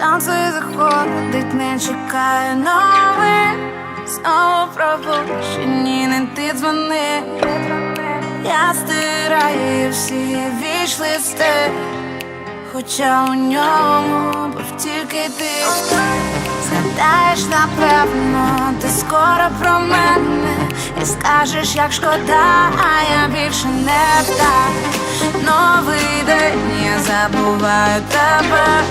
Сонце заходить, не чекає новин. Знову пробуджені, не ти дзвони. Я стираю всі віч-листи Хоча у ньому був тільки ти. Згадаєш, напевно, ти скоро про мене. І скажеш, як шкода, а я більше не птах Новий день, я забуваю тебе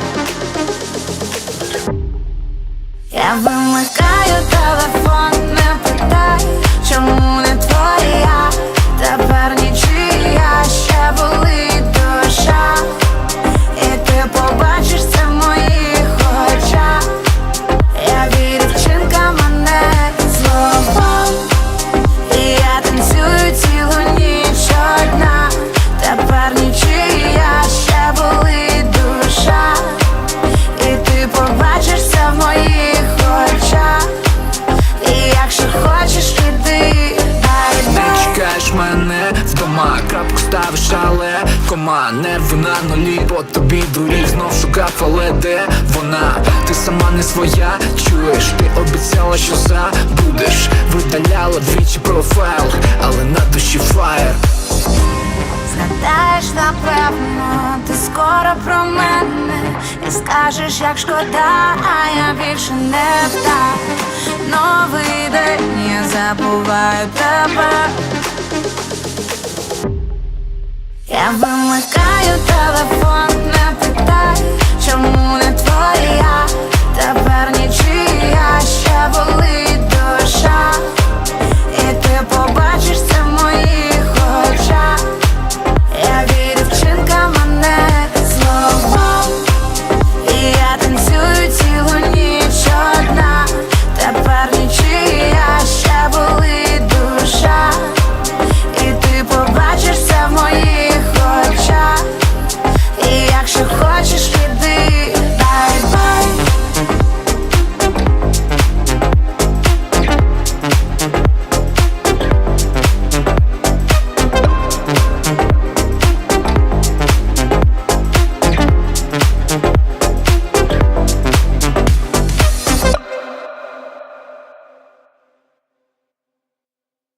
Я вимикаю телефон, не питай, чому не вдома, крапку ставиш, але кома нерви на нулі, по тобі дурі. Знов шукав, але де вона? Ти сама не своя, чуєш, ти обіцяла, що забудеш. Видаляла двічі профайл, але на душі фаєр. Згадаєш, напевно, ти скоро про мене. І скажеш, як шкода, а я більше не птах Новий день, я забуваю тебе Я вимикаю телефон, не питай, чому не